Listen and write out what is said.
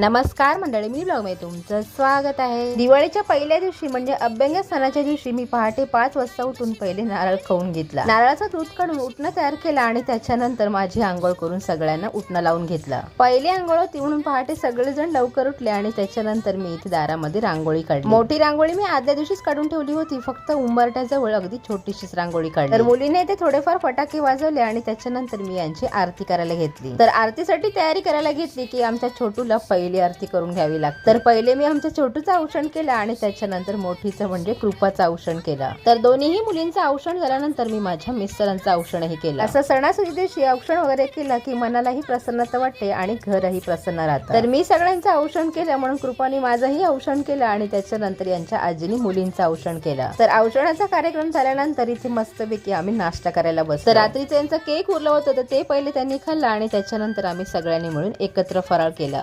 नमस्कार मंडळी मी ब्लॉग तुमचं स्वागत आहे. दिवाळीच्या पहिल्या दिवशी म्हणजे अभ्यंग सणाच्या दिवशी मी पहाटे पाच वाजता उठून पहिले नारळ खाऊन घेतला. नारळाचा दूध काढून उठणं तयार केला आणि त्याच्यानंतर माझी आंघोळ करून सगळ्यांना उठणं लावून घेतलं. पहिली आंघोळ होती म्हणून पहाटे सगळेजण लवकर उठले आणि त्याच्यानंतर मी इथे दारामध्ये रांगोळी काढली. मोठी रांगोळी मी आदल्या दिवशीच काढून ठेवली होती फक्त उंबरट्याजवळ अगदी छोटीशीच रांगोळी काढली. तर मुलीने ते थोडेफार फटाके वाजवले आणि त्याच्यानंतर मी यांची आरती करायला घेतली. तर आरतीसाठी तयारी करायला घेतली की आमच्या छोटूला पहिले आरती करून घ्यावी लागते तर पहिले मी आमच्या छोटूचं औषण केलं आणि त्याच्यानंतर मोठीचं म्हणजे कृपाचं औषण केलं. तर दोन्हीही मुलींचं औषण झाल्यानंतर मी माझ्या मिस्टरांचं औषणही केलं. असं सणासुदी दिवशी औषण वगैरे केलं की मनालाही प्रसन्नता वाटते आणि घरही प्रसन्न राहतं. तर मी सगळ्यांचं औषण केलं म्हणून कृपाने माझंही औषण केलं आणि त्याच्यानंतर यांच्या आजीने मुलींचं औषण केलं. तर औषणाचा कार्यक्रम झाल्यानंतर इथे मस्तपैकी आम्ही नाश्ता करायला बसलो. तर रात्रीचं यांचं केक उरलं होतं तर ते पहिले त्यांनी खाल्लं आणि त्याच्यानंतर आम्ही सगळ्यांनी मिळून एकत्र फराळ केला.